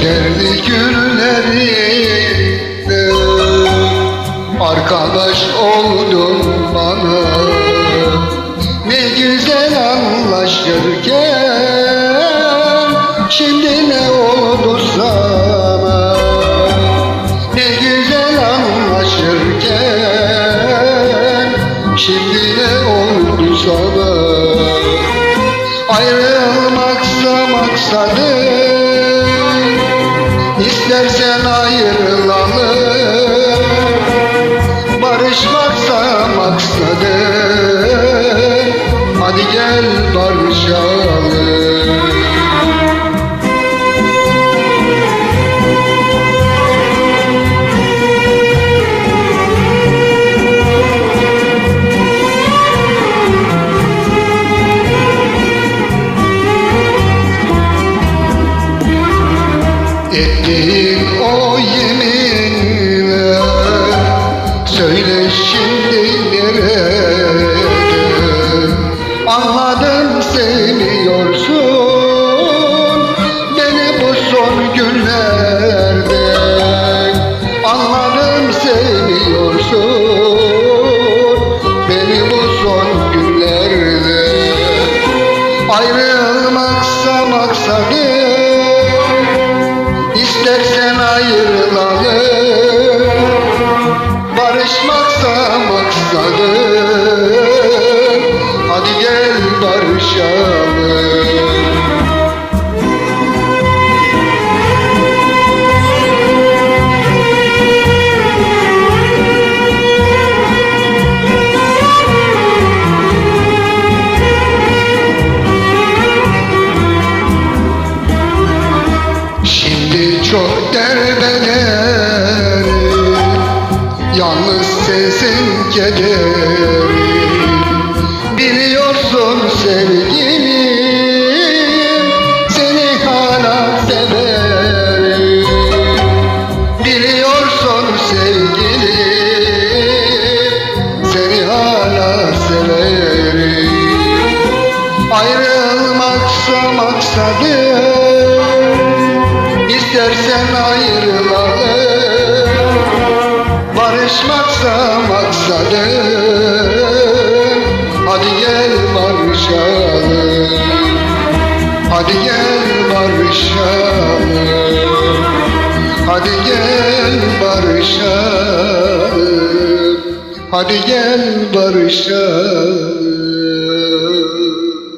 kederli günlerinde Arkadaş oldun bana. Ne güzel anlaşırken Şimdi ne oldu sana? Ne güzel anlaşırken Şimdi ne oldu sana? Ayrılmaksa maksadı İstersen ayrılalım. Barışmaksa maksadın Hadi gel barışalım Ettiğin o yeminle. Söyle şimdi nerede? Anladım sevmiyorsun Beni bu son günlerde. Anladım sevmiyorsun Beni bu son günlerde. Ayrılmaksa maksadım Barışmaksa maksadım Hadi gel barışalım. Şimdi çok derbeder Sensin kederim Biliyorsun sevgilim Seni hala severim. Biliyorsun sevgilim Seni hala severim. Ayrılmaksa maksadım İstersen ayrılalım. Barışmaksa maksadım Hadi gel barışalım. Hadi gel barışalım. Hadi gel barışalım. Hadi gel barışalım